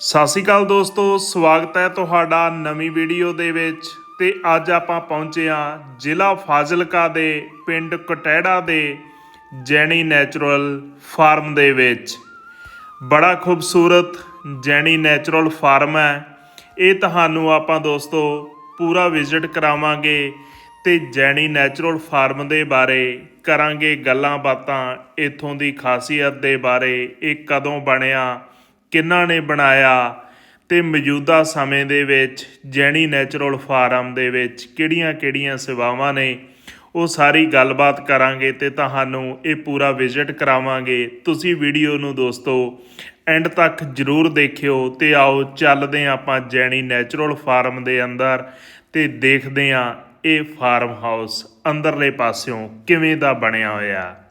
ਸਤਿ ਸ਼੍ਰੀ ਅਕਾਲ ਦੋਸਤੋ, ਸਵਾਗਤ ਹੈ ਤੁਹਾਡਾ ਨਵੀਂ ਵੀਡੀਓ ਦੇ ਵਿੱਚ। ਤੇ ਅੱਜ ਆਪਾਂ ਪਹੁੰਚੇ ਹਾਂ ਜ਼ਿਲ੍ਹਾ ਫਾਜ਼ਿਲਕਾ ਦੇ ਪਿੰਡ ਕਟਹਿੜਾ ਦੇ ਜੈਣੀ ਨੈਚੁਰਲ ਫਾਰਮ ਦੇ ਵਿੱਚ। ਬੜਾ ਖੂਬਸੂਰਤ ਜੈਣੀ ਨੈਚੁਰਲ ਫਾਰਮ ਹੈ। ਇਹ ਤੁਹਾਨੂੰ ਆਪਾਂ ਦੋਸਤੋ ਪੂਰਾ ਵਿਜ਼ਿਟ ਕਰਾਵਾਂਗੇ ਤੇ ਜੈਣੀ ਨੈਚੁਰਲ ਫਾਰਮ ਦੇ ਬਾਰੇ ਕਰਾਂਗੇ ਗੱਲਾਂ ਬਾਤਾਂ, ਇਥੋਂ ਦੀ ਖਾਸੀਅਤ ਦੇ ਬਾਰੇ, ਇਹ ਕਦੋਂ ਬਣਿਆ ਕਿਹਨਾਂ ਨੇ ਬਣਾਇਆ ਤੇ ਮੌਜੂਦਾ ਸਮੇਂ ਦੇ ਵਿੱਚ ਜੈਣੀ ਨੈਚੁਰਲ ਫਾਰਮ ਦੇ ਵਿੱਚ ਕਿਹੜੀਆਂ-ਕਿਹੜੀਆਂ ਸੇਵਾਵਾਂ ਨੇ, ਉਹ ਸਾਰੀ ਗੱਲਬਾਤ ਕਰਾਂਗੇ ਤੇ ਤੁਹਾਨੂੰ ਇਹ ਪੂਰਾ ਵਿਜ਼ਿਟ ਕਰਾਵਾਂਗੇ। ਤੁਸੀਂ ਵੀਡੀਓ ਨੂੰ ਦੋਸਤੋ ਐਂਡ ਤੱਕ ਜਰੂਰ ਦੇਖਿਓ ਤੇ ਆਓ ਚੱਲਦੇ ਹਾਂ ਆਪਾਂ ਜੈਣੀ ਨੈਚੁਰਲ ਫਾਰਮ ਦੇ ਅੰਦਰ ਤੇ ਦੇਖਦੇ ਹਾਂ ਇਹ ਫਾਰਮ ਹਾਊਸ ਅੰਦਰਲੇ ਪਾਸਿਓਂ ਕਿਵੇਂ ਦਾ ਬਣਿਆ ਹੋਇਆ।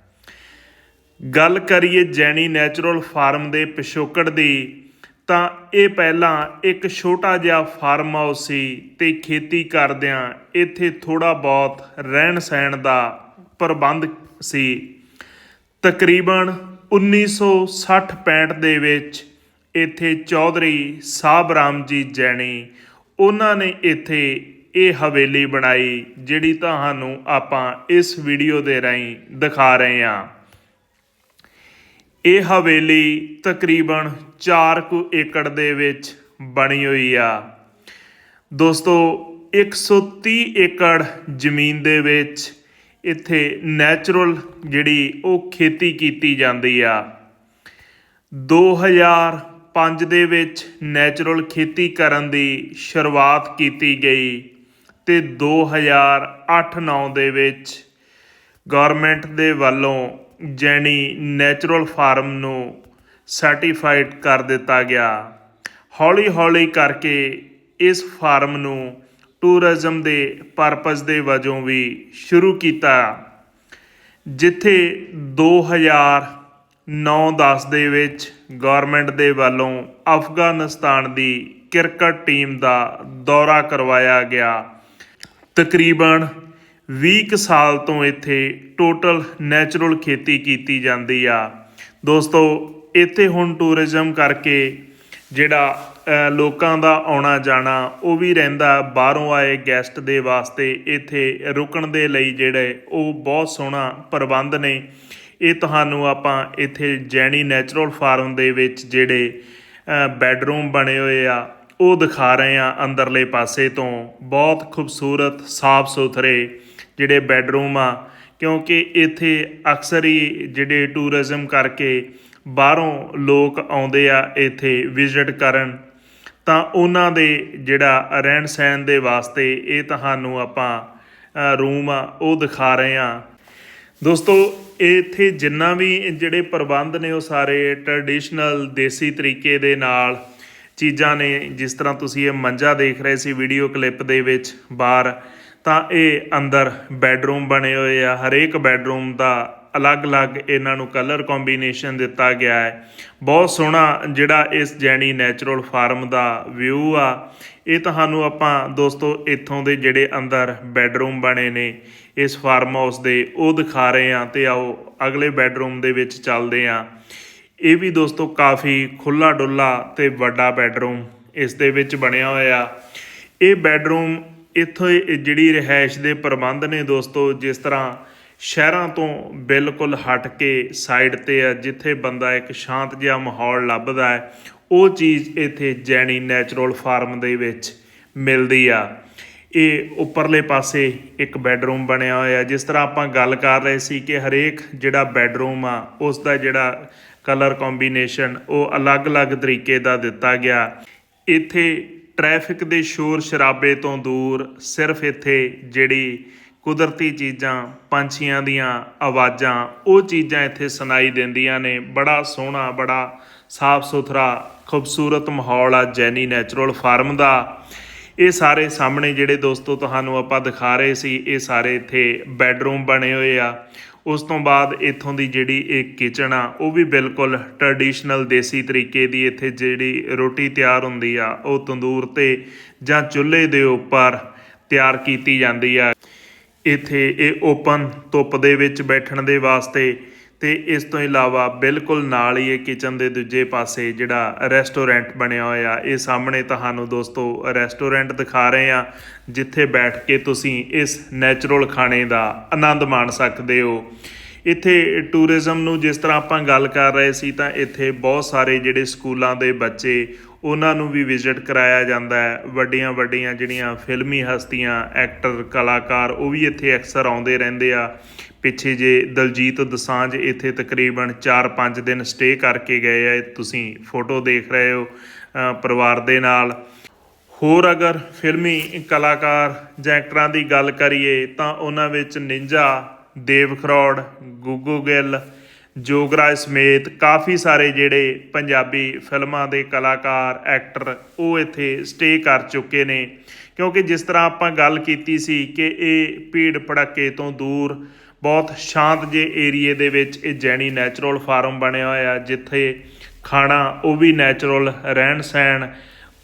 ਗੱਲ ਕਰੀਏ ਜੈਣੀ ਨੈਚੁਰਲ ਫਾਰਮ ਦੇ ਪਿਛੋਕੜ ਦੀ, ਤਾਂ ਇਹ ਪਹਿਲਾਂ ਇੱਕ ਛੋਟਾ ਜਿਹਾ ਫਾਰਮ ਹਾਊਸ ਸੀ ਤੇ ਖੇਤੀ ਕਰਦਿਆਂ ਇੱਥੇ ਥੋੜਾ ਬਹੁਤ ਰਹਿਣ ਸਹਿਣ ਦਾ ਪ੍ਰਬੰਧ ਸੀ। ਤਕਰੀਬਨ 1960-65 ਦੇ ਵਿੱਚ ਇੱਥੇ ਚੌਧਰੀ ਸਾਹਿਬ ਰਾਮ ਜੀ ਜੈਣੀ ਉਹਨਾਂ ਨੇ ਇੱਥੇ ਇਹ ਹਵੇਲੀ ਬਣਾਈ, ਜਿਹੜੀ ਤੁਹਾਨੂੰ ਆਪਾਂ ਇਸ ਵੀਡੀਓ ਦੇ ਰਾਹੀਂ ਦਿਖਾ ਰਹੇ ਹਾਂ। ਇਹ ਹਵੇਲੀ ਤਕਰੀਬਨ 4 ਕੁ ਏਕੜ ਦੇ ਵਿੱਚ ਬਣੀ ਹੋਈ ਆ। ਦੋਸਤੋ 130 ਏਕੜ ਜ਼ਮੀਨ ਦੇ ਵਿੱਚ ਇੱਥੇ ਨੈਚੁਰਲ ਜਿਹੜੀ ਉਹ ਖੇਤੀ ਕੀਤੀ ਜਾਂਦੀ ਆ। 2005 ਦੇ ਵਿੱਚ ਨੈਚੁਰਲ ਖੇਤੀ ਕਰਨ ਦੀ ਸ਼ੁਰੂਆਤ ਕੀਤੀ ਗਈ ਤੇ 2008-9 ਦੇ ਵਿੱਚ ਗਵਰਨਮੈਂਟ ਦੇ ਵੱਲੋਂ ਜੈਣੀ ਨੈਚੁਰਲ ਫਾਰਮ ਨੂੰ ਸਰਟੀਫਾਈਡ ਕਰ ਦਿੱਤਾ ਗਿਆ। ਹੌਲੀ-ਹੌਲੀ ਕਰਕੇ ਇਸ ਫਾਰਮ ਨੂੰ ਟੂਰਿਜ਼ਮ ਦੇ ਪਰਪਸ ਦੇ ਵਜੋਂ ਵੀ ਸ਼ੁਰੂ ਕੀਤਾ। ਜਿੱਥੇ 2009-10 ਦੇ ਵਿੱਚ ਗਵਰਨਮੈਂਟ ਦੇ ਵੱਲੋਂ ਅਫਗਾਨਿਸਤਾਨ ਦੀ ਕ੍ਰਿਕਟ ਟੀਮ ਦਾ ਦੌਰਾ ਕਰਵਾਇਆ ਗਿਆ। ਤਕਰੀਬਨ 20 ਕੁ ਸਾਲ ਤੋਂ ਇੱਥੇ ਟੋਟਲ ਨੈਚੁਰਲ ਖੇਤੀ ਕੀਤੀ ਜਾਂਦੀ ਆ। ਦੋਸਤੋ ਇੱਥੇ ਹੁਣ ਟੂਰਿਜ਼ਮ ਕਰਕੇ ਜਿਹੜਾ ਲੋਕਾਂ ਦਾ ਆਉਣਾ ਜਾਣਾ ਉਹ ਵੀ ਰਹਿੰਦਾ ਬਾਹਰੋਂ ਆਏ ਗੈਸਟ ਦੇ ਵਾਸਤੇ। ਇੱਥੇ ਰੁਕਣ ਦੇ ਲਈ ਜਿਹੜੇ ਉਹ ਬਹੁਤ ਸੋਹਣਾ ਪ੍ਰਬੰਧ ਨੇ। ਇਹ ਤੁਹਾਨੂੰ ਆਪਾਂ ਇੱਥੇ ਜੈਣੀ ਨੈਚੁਰਲ ਫਾਰਮ ਦੇ ਵਿੱਚ ਜਿਹੜੇ ਅ, ਬੈੱਡਰੂਮ ਬਣੇ ਹੋਏ ਆ ਉਹ ਦਿਖਾ ਰਹੇ ਆ ਅੰਦਰਲੇ ਪਾਸੇ ਤੋਂ। ਬਹੁਤ ਖੂਬਸੂਰਤ ਸਾਫ਼ ਸੁਥਰੇ ਜਿਹੜੇ ਬੈਡਰੂਮ ਆ, ਕਿਉਂਕਿ ਇੱਥੇ ਅਕਸਰ ਹੀ ਜਿਹੜੇ ਟੂਰਿਜ਼ਮ ਕਰਕੇ ਬਾਹਰੋਂ ਲੋਕ ਆਉਂਦੇ ਆ ਇੱਥੇ ਵਿਜ਼ਿਟ ਕਰਨ, ਤਾਂ ਉਹਨਾਂ ਦੇ ਜਿਹੜਾ ਰਹਿਣ ਸਹਿਣ ਦੇ ਵਾਸਤੇ ਇਹ ਤੁਹਾਨੂੰ ਆਪਾਂ ਰੂਮ ਆ, ਉਹ ਦਿਖਾ ਰਹੇ ਆ ਦੋਸਤੋ, ਇੱਥੇ ਜਿੰਨਾ ਵੀ ਜਿਹੜੇ ਪ੍ਰਬੰਧ ਨੇ ਉਹ ਸਾਰੇ ਟ੍ਰੈਡੀਸ਼ਨਲ ਦੇਸੀ ਤਰੀਕੇ ਦੇ ਨਾਲ ਚੀਜ਼ਾਂ ਨੇ, ਜਿਸ ਤਰ੍ਹਾਂ ਤੁਸੀਂ ਇਹ ਮੰਜਾ ਦੇਖ ਰਹੇ ਸੀ ਵੀਡੀਓ ਕਲਿੱਪ ਦੇ ਵਿੱਚ ਬਾਹਰ ਤਾਂ ਇਹ ਅੰਦਰ ਬੈੱਡਰੂਮ ਬਣੇ ਹੋਏ ਆ। ਹਰੇਕ ਬੈੱਡਰੂਮ ਦਾ ਅਲੱਗ-ਅਲੱਗ ਇਹਨਾਂ ਨੂੰ ਕਲਰ ਕੰਬੀਨੇਸ਼ਨ ਦਿੱਤਾ ਗਿਆ ਹੈ। ਬਹੁਤ ਸੋਹਣਾ ਜਿਹੜਾ ਇਸ ਜੈਣੀ ਨੈਚੁਰਲ ਫਾਰਮ ਦਾ ਵਿਊ ਆ। ਇਹ ਤੁਹਾਨੂੰ ਆਪਾਂ ਦੋਸਤੋ ਇੱਥੋਂ ਦੇ ਜਿਹੜੇ ਅੰਦਰ ਬੈੱਡਰੂਮ ਬਣੇ ਨੇ, ਇਸ ਫਾਰਮ ਹਾਊਸ ਦੇ, ਉਹ ਦਿਖਾ ਰਹੇ ਆ ਤੇ ਆਓ ਅਗਲੇ ਬੈੱਡਰੂਮ ਦੇ ਵਿੱਚ ਚੱਲਦੇ ਆ ਇਹ ਵੀ ਦੋਸਤੋ ਕਾਫੀ ਖੁੱਲਾ ਡੁੱਲਾ ਤੇ ਵੱਡਾ ਬੈੱਡਰੂਮ ਇਸ ਦੇ ਵਿੱਚ ਬਣਿਆ ਹੋਇਆ। ਇਹ ਬੈੱਡਰੂਮ ਇੱਥੋਂ ਜਿਹੜੀ ਰਿਹਾਇਸ਼ ਦੇ ਪ੍ਰਬੰਧ ਨੇ ਦੋਸਤੋ, ਜਿਸ ਤਰ੍ਹਾਂ ਸ਼ਹਿਰਾਂ ਤੋਂ ਬਿਲਕੁਲ ਹਟ ਕੇ ਸਾਈਡ ਤੇ ਆ, ਜਿੱਥੇ ਬੰਦਾ ਇੱਕ ਸ਼ਾਂਤ ਜਿਹਾ ਮਾਹੌਲ ਲੱਭਦਾ ਹੈ, ਉਹ ਚੀਜ਼ ਇੱਥੇ ਜੈਣੀ ਨੈਚੁਰਲ ਫਾਰਮ ਦੇ ਵਿੱਚ ਮਿਲਦੀ ਆ। ਇਹ ਉੱਪਰਲੇ ਪਾਸੇ ਇੱਕ ਬੈੱਡਰੂਮ ਬਣਿਆ ਹੋਇਆ, ਜਿਸ ਤਰ੍ਹਾਂ ਆਪਾਂ ਗੱਲ ਕਰ ਰਹੇ ਸੀ ਕਿ ਹਰੇਕ ਜਿਹੜਾ ਬੈੱਡਰੂਮ ਆ ਉਸ ਦਾ ਜਿਹੜਾ ਕਲਰ ਕੰਬੀਨੇਸ਼ਨ ਉਹ ਅਲੱਗ-ਅਲੱਗ ਤਰੀਕੇ ਦਾ ਦਿੱਤਾ ਗਿਆ। ਇੱਥੇ ਟ੍ਰੈਫਿਕ ਦੇ ਸ਼ੋਰ ਸ਼ਰਾਬੇ ਤੋਂ ਦੂਰ ਸਿਰਫ ਇੱਥੇ ਜਿਹੜੀ ਕੁਦਰਤੀ ਚੀਜ਼ਾਂ, ਪੰਛੀਆਂ ਦੀਆਂ ਆਵਾਜ਼ਾਂ, ਉਹ ਚੀਜ਼ਾਂ ਇੱਥੇ ਸੁਣਾਈ ਦਿੰਦੀਆਂ ਨੇ। ਬੜਾ ਸੋਹਣਾ, ਬੜਾ ਸਾਫ਼ ਸੁਥਰਾ ਖੂਬਸੂਰਤ ਮਾਹੌਲ ਆ ਜੈਨੀ ਨੈਚੁਰਲ ਫਾਰਮ ਦਾ। ਇਹ ਸਾਰੇ ਸਾਹਮਣੇ ਜਿਹੜੇ ਦੋਸਤੋ ਤੁਹਾਨੂੰ ਆਪਾਂ ਦਿਖਾ ਰਹੇ ਸੀ, ਇਹ ਸਾਰੇ ਇੱਥੇ ਬੈੱਡਰੂਮ ਬਣੇ ਹੋਏ ਆ। ਉਸ ਤੋਂ ਬਾਅਦ ਇੱਥੋਂ ਦੀ ਜਿਹੜੀ ਇਹ ਕਿਚਨ ਆ, ਉਹ ਵੀ ਬਿਲਕੁਲ ਟ੍ਰੈਡੀਸ਼ਨਲ ਦੇਸੀ ਤਰੀਕੇ ਦੀ ਇੱਥੇ ਜਿਹੜੀ ਰੋਟੀ ਤਿਆਰ ਹੁੰਦੀ ਆ, ਉਹ ਤੰਦੂਰ ਤੇ ਜਾਂ ਚੁੱਲ੍ਹੇ ਦੇ ਉੱਪਰ ਤਿਆਰ ਕੀਤੀ ਜਾਂਦੀ ਆ। ਇੱਥੇ ਇਹ ਓਪਨ ਧੁੱਪ ਦੇ ਵਿੱਚ ਬੈਠਣ ਦੇ ਵਾਸਤੇ ਤੇ ਇਸ ਤੋਂ ਇਲਾਵਾ ਬਿਲਕੁਲ ਨਾਲ ਹੀ ਇਹ ਕਿਚਨ ਦੇ ਦੂਜੇ ਪਾਸੇ ਜਿਹੜਾ ਰੈਸਟੋਰੈਂਟ ਬਣਿਆ ਹੋਇਆ, ਇਹ ਸਾਹਮਣੇ ਤੁਹਾਨੂੰ ਦੋਸਤੋ ਰੈਸਟੋਰੈਂਟ ਦਿਖਾ ਰਹੇ ਆ ਜਿੱਥੇ ਬੈਠ ਕੇ ਤੁਸੀਂ ਇਸ ਨੈਚੁਰਲ ਖਾਣੇ ਦਾ ਆਨੰਦ ਮਾਣ ਸਕਦੇ ਹੋ। ਇੱਥੇ ਟੂਰਿਜ਼ਮ ਨੂੰ ਜਿਸ ਤਰ੍ਹਾਂ ਆਪਾਂ ਗੱਲ ਕਰ ਰਹੇ ਸੀ, ਤਾਂ ਇੱਥੇ ਬਹੁਤ ਸਾਰੇ ਜਿਹੜੇ ਸਕੂਲਾਂ ਦੇ ਬੱਚੇ ਉਹਨਾਂ ਨੂੰ ਵੀ ਵਿਜ਼ਿਟ ਕਰਾਇਆ ਜਾਂਦਾ ਹੈ। ਵੱਡੀਆਂ ਵੱਡੀਆਂ ਜਿਹੜੀਆਂ ਫਿਲਮੀ ਹਸਤੀਆਂ ਐਕਟਰ ਕਲਾਕਾਰ, ਉਹ ਵੀ ਇੱਥੇ ਅਕਸਰ ਆਉਂਦੇ ਰਹਿੰਦੇ ਆ। ਪਿੱਛੇ ਜੇ ਦਲਜੀਤ ਦਸਾਂਝ ਇੱਥੇ ਤਕਰੀਬਨ 4-5 ਦਿਨ ਸਟੇ ਕਰਕੇ ਗਏ ਆ। ਤੁਸੀਂ ਫੋਟੋ ਦੇਖ ਰਹੇ ਹੋ ਪਰਿਵਾਰ ਦੇ ਨਾਲ। ਹੋਰ ਅਗਰ ਫਿਲਮੀ ਕਲਾਕਾਰ ਜਾਂ ਐਕਟਰਾਂ ਦੀ ਗੱਲ ਕਰੀਏ, ਤਾਂ ਉਹਨਾਂ ਵਿੱਚ ਨਿੰਜਾ, ਦੇਵ ਖਰੋੜ, ਗੁੱਗੂ ਗਿੱਲ ਜੋਗਰਾਜ ਸਮੇਤ ਕਾਫੀ ਸਾਰੇ ਜਿਹੜੇ ਪੰਜਾਬੀ ਫਿਲਮਾਂ ਦੇ ਕਲਾਕਾਰ ਐਕਟਰ ਉਹ ਇੱਥੇ ਸਟੇ ਕਰ ਚੁੱਕੇ ਨੇ। ਕਿਉਂਕਿ ਜਿਸ ਤਰ੍ਹਾਂ ਆਪਾਂ ਗੱਲ ਕੀਤੀ ਸੀ ਕਿ ਇਹ ਭੀੜ ਭੜੱਕੇ ਤੋਂ ਦੂਰ ਬਹੁਤ ਸ਼ਾਂਤ ਜੇ ਏਰੀਏ ਦੇ ਵਿੱਚ ਇਹ ਜੈਣੀ ਨੈਚੁਰਲ ਫਾਰਮ ਬਣਿਆ ਹੋਇਆ, ਜਿੱਥੇ ਖਾਣਾ ਉਹ ਵੀ ਨੈਚੁਰਲ ਰਹਿਣ ਸਹਿਣ,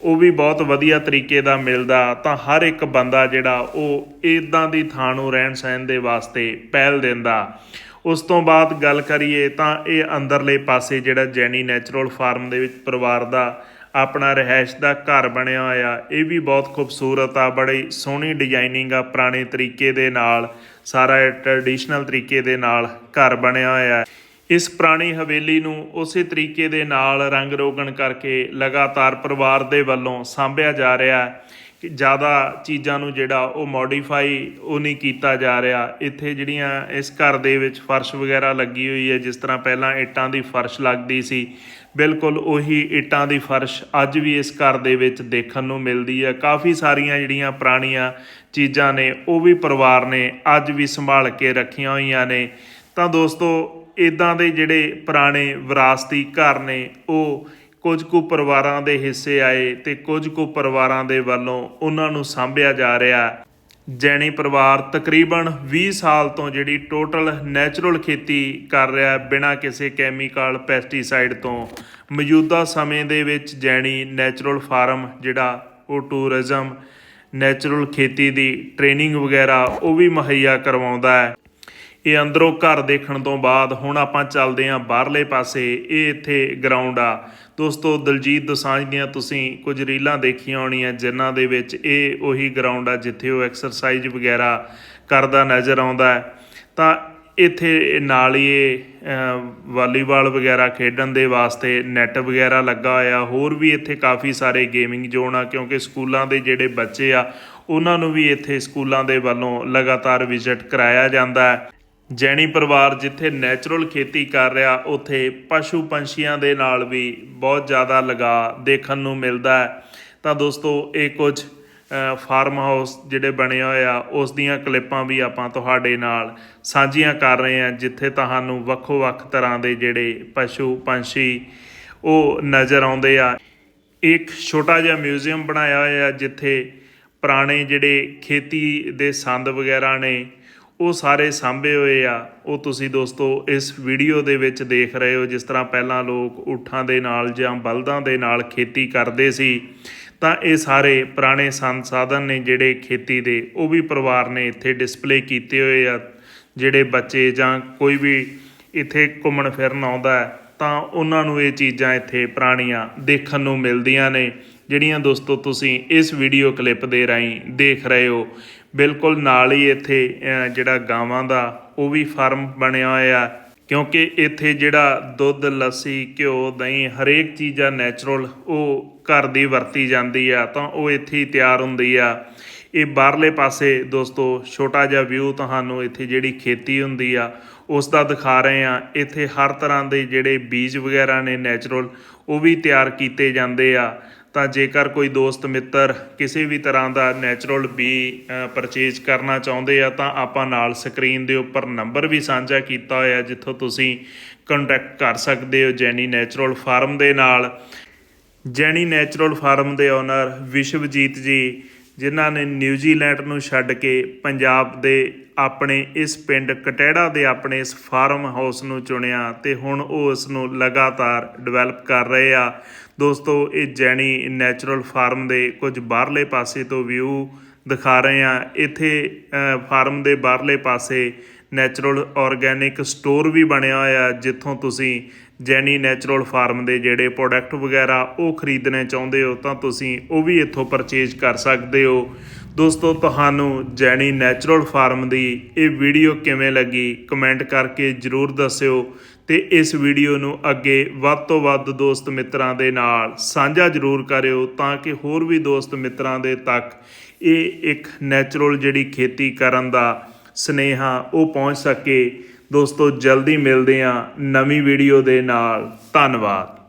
ਉਹ ਵੀ ਬਹੁਤ ਵਧੀਆ ਤਰੀਕੇ ਦਾ ਮਿਲਦਾ, ਤਾਂ ਹਰ ਇੱਕ ਬੰਦਾ ਜਿਹੜਾ ਉਹ ਇਦਾਂ ਦੀ ਥਾਂ ਨੂੰ ਰਹਿਣ ਸਹਿਣ ਦੇ ਵਾਸਤੇ ਪਹਿਲ ਦਿੰਦਾ। ਉਸ ਤੋਂ ਬਾਅਦ ਗੱਲ ਕਰੀਏ ਤਾਂ ਇਹ ਅੰਦਰਲੇ ਪਾਸੇ ਜਿਹੜਾ ਜੈਨੀ ਨੈਚੁਰਲ ਫਾਰਮ ਦੇ ਵਿੱਚ ਪਰਿਵਾਰ ਦਾ ਆਪਣਾ ਰਹਿائش ਦਾ ਘਰ ਬਣਿਆ ਹੋਇਆ, ਇਹ ਵੀ ਬਹੁਤ ਖੂਬਸੂਰਤ ਆ, ਬੜੀ ਸੋਹਣੀ ਡਿਜ਼ਾਈਨਿੰਗ ਆ, ਪੁਰਾਣੇ ਤਰੀਕੇ ਦੇ ਨਾਲ, ਸਾਰਾ ਟ੍ਰੈਡੀਸ਼ਨਲ ਤਰੀਕੇ ਦੇ ਨਾਲ ਘਰ ਬਣਿਆ ਹੋਇਆ। ਇਸ ਪੁਰਾਣੀ ਹਵੇਲੀ ਨੂੰ ਉਸੇ ਤਰੀਕੇ ਦੇ ਨਾਲ ਰੰਗ ਰੋਗਣ ਕਰਕੇ ਲਗਾਤਾਰ ਪਰਿਵਾਰ ਦੇ ਵੱਲੋਂ ਸਾਂਭਿਆ ਜਾ ਰਿਹਾ। ਹੈ ਕਿ ਜ਼ਿਆਦਾ ਚੀਜ਼ਾਂ ਨੂੰ ਜਿਹੜਾ ਉਹ ਮੋਡੀਫਾਈ ਉਹ ਨਹੀਂ ਕੀਤਾ ਜਾ ਰਿਹਾ। ਇੱਥੇ ਜਿਹੜੀਆਂ ਇਸ ਘਰ ਦੇ ਵਿੱਚ ਫਰਸ਼ ਵਗੈਰਾ ਲੱਗੀ ਹੋਈ ਹੈ, ਜਿਸ ਤਰ੍ਹਾਂ ਪਹਿਲਾਂ ਇੱਟਾਂ ਦੀ ਫਰਸ਼ ਲੱਗਦੀ ਸੀ, ਬਿਲਕੁਲ ਉਹੀ ਇੱਟਾਂ ਦੀ ਫਰਸ਼ ਅੱਜ ਵੀ ਇਸ ਘਰ ਦੇ ਵਿੱਚ ਦੇਖਣ ਨੂੰ ਮਿਲਦੀ ਹੈ। ਕਾਫੀ ਸਾਰੀਆਂ ਜਿਹੜੀਆਂ ਪੁਰਾਣੀਆਂ ਚੀਜ਼ਾਂ ਨੇ, ਉਹ ਵੀ ਪਰਿਵਾਰ ਨੇ ਅੱਜ ਵੀ ਸੰਭਾਲ ਕੇ ਰੱਖੀਆਂ ਹੋਈਆਂ ਨੇ। ਤਾਂ ਦੋਸਤੋ ਇਦਾਂ ਦੇ ਜਿਹੜੇ ਪੁਰਾਣੇ ਵਿਰਾਸਤੀ ਘਰ ਨੇ, ਉਹ ਕੁਝ ਕੁ ਪਰਿਵਾਰਾਂ ਦੇ ਹਿੱਸੇ ਆਏ ਤੇ ਕੁਝ ਕੁ ਪਰਿਵਾਰਾਂ ਦੇ ਵੱਲੋਂ ਉਹਨਾਂ ਨੂੰ ਸਾਂਭਿਆ ਜਾ ਰਿਹਾ ਜੈਣੀ ਪਰਿਵਾਰ ਤਕਰੀਬਨ 20 ਸਾਲ ਤੋਂ ਜਿਹੜੀ ਟੋਟਲ ਨੈਚੁਰਲ ਖੇਤੀ ਕਰ ਰਿਹਾ ਬਿਨਾਂ ਕਿਸੇ ਕੈਮੀਕਲ, ਪੈਸਟੀਸਾਈਡ ਤੋਂ। ਮੌਜੂਦਾ ਸਮੇਂ ਦੇ ਵਿੱਚ ਜੈਣੀ ਨੈਚੁਰਲ ਫਾਰਮ ਜਿਹੜਾ ਉਹ ਟੂਰਿਜ਼ਮ, ਨੈਚੁਰਲ ਖੇਤੀ ਦੀ ਟ੍ਰੇਨਿੰਗ ਵਗੈਰਾ ਉਹ ਵੀ ਮੁਹੱਈਆ ਕਰਵਾਉਂਦਾ ਹੈ। ਇਹ ਅੰਦਰੋਂ ਘਰ ਦੇਖਣ ਤੋਂ ਬਾਅਦ ਹੁਣ ਆਪਾਂ ਚੱਲਦੇ ਹਾਂ ਬਾਹਰਲੇ ਪਾਸੇ, ਇਹ ਇੱਥੇ ਗਰਾਊਂਡ ਆ। ਦੋਸਤੋ, ਦਲਜੀਤ ਦੋਸਾਂਝ ਦੀਆਂ ਤੁਸੀਂ ਕੁਝ ਰੀਲਾਂ ਦੇਖੀਆਂ ਹੋਣੀਆਂ, ਜਿਨ੍ਹਾਂ ਦੇ ਵਿੱਚ ਇਹ ਉਹੀ ਗਰਾਊਂਡ ਆ ਜਿੱਥੇ ਉਹ ਐਕਸਰਸਾਈਜ਼ ਵਗੈਰਾ ਕਰਦਾ ਨਜ਼ਰ ਆਉਂਦਾ ਤਾਂ ਇੱਥੇ ਨਾਲ ਹੀ ਇਹ ਵਾਲੀਬਾਲ ਵਗੈਰਾ ਖੇਡਣ ਦੇ ਵਾਸਤੇ ਨੈੱਟ ਵਗੈਰਾ ਲੱਗਾ ਹੋਇਆ। ਹੋਰ ਵੀ ਇੱਥੇ ਕਾਫੀ ਸਾਰੇ ਗੇਮਿੰਗ ਜ਼ੋਨ ਆ, ਕਿਉਂਕਿ ਸਕੂਲਾਂ ਦੇ ਜਿਹੜੇ ਬੱਚੇ ਆ, ਉਹਨਾਂ ਨੂੰ ਵੀ ਇੱਥੇ ਸਕੂਲਾਂ ਦੇ ਵੱਲੋਂ ਲਗਾਤਾਰ ਵਿਜ਼ਿਟ ਕਰਾਇਆ ਜਾਂਦਾ ਹੈ। ਜੈਣੀ ਪਰਿਵਾਰ ਜਿੱਥੇ ਨੈਚੁਰਲ ਖੇਤੀ ਕਰ ਰਿਹਾ, ਉੱਥੇ ਪਸ਼ੂ ਪੰਛੀਆਂ ਦੇ ਨਾਲ ਵੀ ਬਹੁਤ ਜ਼ਿਆਦਾ ਲਗਾ ਦੇਖਣ ਨੂੰ ਮਿਲਦਾ ਹੈ। ਤਾਂ ਦੋਸਤੋ, ਇਹ ਕੁਝ ਫਾਰਮ ਹਾਊਸ ਜਿਹੜੇ ਬਣੇ ਹੋਏ ਆ, ਉਸ ਦੀਆਂ ਕਲਿੱਪਾਂ ਵੀ ਆਪਾਂ ਤੁਹਾਡੇ ਨਾਲ ਸਾਂਝੀਆਂ ਕਰ ਰਹੇ ਹਾਂ, ਜਿੱਥੇ ਤੁਹਾਨੂੰ ਵੱਖੋ ਵੱਖ ਤਰ੍ਹਾਂ ਦੇ ਜਿਹੜੇ ਪਸ਼ੂ ਪੰਛੀ ਉਹ ਨਜ਼ਰ ਆਉਂਦੇ ਆ। ਇੱਕ ਛੋਟਾ ਜਿਹਾ ਮਿਊਜ਼ੀਅਮ ਬਣਾਇਆ ਹੋਇਆ, ਜਿੱਥੇ ਪੁਰਾਣੇ ਜਿਹੜੇ ਖੇਤੀ ਦੇ ਸੰਦ ਵਗੈਰਾ ਨੇ ਉਹ ਸਾਰੇ ਸਾਂਭੇ ਹੋਏ ਆ। ਉਹ ਤੁਸੀਂ ਦੋਸਤੋ ਇਸ ਵੀਡੀਓ ਦੇ ਵਿੱਚ ਦੇਖ ਰਹੇ ਹੋ, ਜਿਸ ਤਰ੍ਹਾਂ ਪਹਿਲਾਂ ਲੋਕ ਊਠਾਂ ਦੇ ਨਾਲ ਜਾਂ ਬਲਦਾਂ ਦੇ ਨਾਲ ਖੇਤੀ ਕਰਦੇ ਸੀ, ਤਾਂ ਇਹ ਸਾਰੇ ਪੁਰਾਣੇ ਸੰਸਾਧਨ ਨੇ ਜਿਹੜੇ ਖੇਤੀ ਦੇ, ਉਹ ਵੀ ਪਰਿਵਾਰ ਨੇ ਇੱਥੇ ਡਿਸਪਲੇ ਕੀਤੇ ਹੋਏ ਆ। ਜਿਹੜੇ ਬੱਚੇ ਜਾਂ ਕੋਈ ਵੀ ਇੱਥੇ ਘੁੰਮਣ ਫਿਰਨ ਆਉਂਦਾ ਤਾਂ ਉਹਨਾਂ ਨੂੰ ਇਹ ਚੀਜ਼ਾਂ ਇੱਥੇ ਪੁਰਾਣੀਆਂ ਦੇਖਣ ਨੂੰ ਮਿਲਦੀਆਂ ਨੇ। ਜਿਹੜੀਆਂ ਦੋਸਤੋ ਤੁਸੀਂ ਇਸ ਵੀਡੀਓ ਕਲਿੱਪ ਦੇ ਰਾਹੀਂ ਦੇਖ ਰਹੇ ਹੋ ਬਿਲਕੁਲ ਨਾਲ ਹੀ ਇੱਥੇ ਜਿਹੜਾ ਗਾਵਾਂ ਦਾ ਉਹ ਵੀ ਫਾਰਮ ਬਣਿਆ ਹੋਇਆ। ਕਿਉਂਕਿ ਇੱਥੇ ਜਿਹੜਾ ਦੁੱਧ, ਲੱਸੀ, ਘਿਓ, ਦਹੀਂ ਹਰੇਕ ਚੀਜ਼ ਆ ਨੈਚੁਰਲ ਉਹ ਘਰ ਦੀ ਵਰਤੀ ਜਾਂਦੀ ਆ, ਤਾਂ ਉਹ ਇੱਥੇ ਹੀ ਤਿਆਰ ਹੁੰਦੀ ਆ। ਇਹ ਬਾਹਰਲੇ ਪਾਸੇ ਦੋਸਤੋ, ਛੋਟਾ ਜਿਹਾ ਵਿਊ ਤੁਹਾਨੂੰ ਇੱਥੇ ਜਿਹੜੀ ਖੇਤੀ ਹੁੰਦੀ ਆ, ਉਸ ਦਾ ਦਿਖਾ ਰਹੇ ਆ। ਇੱਥੇ ਹਰ ਤਰ੍ਹਾਂ ਦੇ ਜਿਹੜੇ ਬੀਜ ਵਗੈਰਾ ਨੇ ਨੈਚੁਰਲ ਉਹ ਵੀ ਤਿਆਰ ਕੀਤੇ ਜਾਂਦੇ ਆ। ਤਾਂ ਜੇਕਰ ਕੋਈ ਦੋਸਤ, ਮਿੱਤਰ ਕਿਸੇ ਵੀ ਤਰ੍ਹਾਂ ਦਾ ਨੈਚੁਰਲ ਬੀ ਪਰਚੇਜ ਕਰਨਾ ਚਾਹੁੰਦੇ ਆ, ਤਾਂ ਆਪਾਂ ਨਾਲ ਸਕਰੀਨ ਦੇ ਉੱਪਰ ਨੰਬਰ ਵੀ ਸਾਂਝਾ ਕੀਤਾ ਹੋਇਆ, ਜਿੱਥੋਂ ਤੁਸੀਂ ਕੰਟੈਕਟ ਕਰ ਸਕਦੇ ਹੋ ਜੈਨੀ ਨੈਚੁਰਲ ਫਾਰਮ ਦੇ ਨਾਲ। ਜੈਨੀ ਨੈਚੁਰਲ ਫਾਰਮ ਦੇ ਓਨਰ ਵਿਸ਼ਵਜੀਤ ਜੀ, ਜਿਨ੍ਹਾਂ ਨੇ ਨਿਊਜ਼ੀਲੈਂਡ ਨੂੰ ਛੱਡ ਕੇ ਪੰਜਾਬ ਦੇ ਆਪਣੇ ਇਸ ਪਿੰਡ ਕਟਹਿੜਾ ਦੇ ਆਪਣੇ ਇਸ ਫਾਰਮ ਹਾਊਸ ਨੂੰ ਚੁਣਿਆ, ਤੇ ਹੁਣ ਉਹ ਇਸ ਨੂੰ ਲਗਾਤਾਰ ਡਿਵੈਲਪ ਕਰ ਰਹੇ ਆ। ਦੋਸਤੋ, ਇਹ ਜੈਣੀ ਨੈਚੁਰਲ ਫਾਰਮ ਦੇ ਕੁਝ ਬਾਹਰਲੇ ਪਾਸੇ ਤੋਂ ਵਿਊ ਦਿਖਾ ਰਹੇ ਆ ਇੱਥੇ ਫਾਰਮ ਦੇ ਬਾਹਰਲੇ ਪਾਸੇ ਨੈਚੁਰਲ ਆਰਗੈਨਿਕ ਸਟੋਰ ਵੀ ਬਣਿਆ ਹੋਇਆ, ਜਿੱਥੋਂ ਤੁਸੀਂ ਜੈਨੀ ਨੈਚੁਰਲ ਫਾਰਮ ਦੇ ਜਿਹੜੇ ਪ੍ਰੋਡਕਟ ਵਗੈਰਾ ਉਹ ਖਰੀਦਣੇ ਚਾਹੁੰਦੇ ਹੋ, ਤਾਂ ਤੁਸੀਂ ਉਹ ਵੀ ਇੱਥੋਂ ਪਰਚੇਜ ਕਰ ਸਕਦੇ ਹੋ। ਦੋਸਤੋ, ਤੁਹਾਨੂੰ ਜੈਨੀ ਨੈਚੁਰਲ ਫਾਰਮ ਦੀ ਇਹ ਵੀਡੀਓ ਕਿਵੇਂ ਲੱਗੀ ਕਮੈਂਟ ਕਰਕੇ ਜਰੂਰ ਦੱਸਿਓ। ਤੇ ਇਸ ਵੀਡੀਓ ਨੂੰ ਅੱਗੇ ਵੱਧ ਤੋਂ ਵੱਧ ਦੋਸਤ ਮਿੱਤਰਾਂ ਦੇ ਨਾਲ ਸਾਂਝਾ ਜਰੂਰ ਕਰਿਓ ਤਾਂ ਕਿ ਹੋਰ ਵੀ ਦੋਸਤ ਮਿੱਤਰਾਂ ਦੇ ਤੱਕ ਇਹ ਇੱਕ ਨੈਚੁਰਲ ਜਿਹੜੀ ਖੇਤੀ ਕਰਨ ਦਾ ਸਨੇਹਾ ਉਹ ਪਹੁੰਚ ਸਕੇ। ਦੋਸਤੋ, ਜਲਦੀ ਮਿਲਦੇ ਹਾਂ ਨਵੀਂ ਵੀਡੀਓ ਦੇ ਨਾਲ। ਧੰਨਵਾਦ।